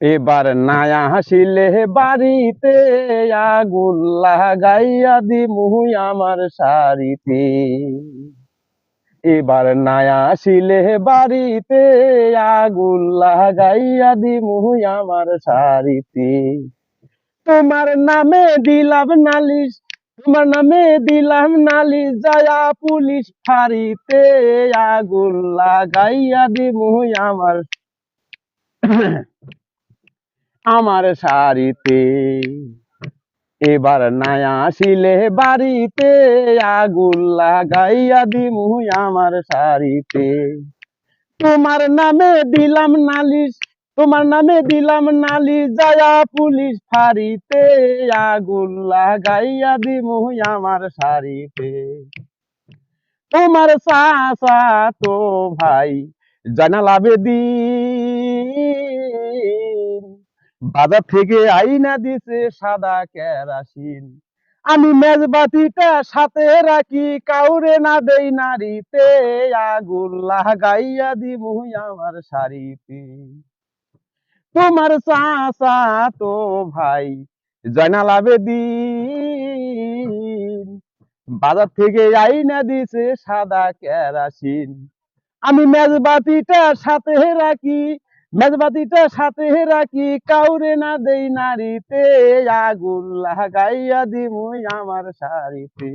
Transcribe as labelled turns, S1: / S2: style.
S1: এবার নায়া হাসিলে বাড়িতে, আগুন লাগাইয়া দিমুই আমার শাড়িতে এবার নায়া আসিলে বাড়িতে, আগুন লাগাইয়া দিমুই আমার শাড়িতে তোমার নামে দিলাম নালিশ, তোমার নামে দিলাম নালিশ, যায়া পুলিশ ফাঁড়িতে, আগুন লাগাইয়া দিমুই আমার আমার শাড়িতে। এবার নায়া আসিলে বাড়িতে, আগুন লাগাইয়া দিমুই আমার শাড়িতে। তোমার নামে দিলাম নালিশ, তোমার নামে দিলাম নালিশ, যায়া পুলিশ ফাঁড়িতে, আগুন লাগাইয়া দিমুই আমার শাড়িতে। তোমার চাচা তো ভাই জানালাবে দিন বাজার থেকে আইনা দিছে সাদা কেরাসিন। আমি মেজবাতিটা সাথে রাখি, কাউরে না দেই নারীতে। আগুন লাগাইয়া দিমুই আমার শাড়িতে। তোমার চাচা তো ভাই জয়নাল আবেদিন বাজার থেকে আইনা দিছে সাদা কেরাসিন। আমি মেজবাতিটা সাথে রাখি মেজবাতিটা সাথে রাখি কাউরে না দেই নারীতে। আগুন লাগাইয়া দিমুই আমার শাড়িতে।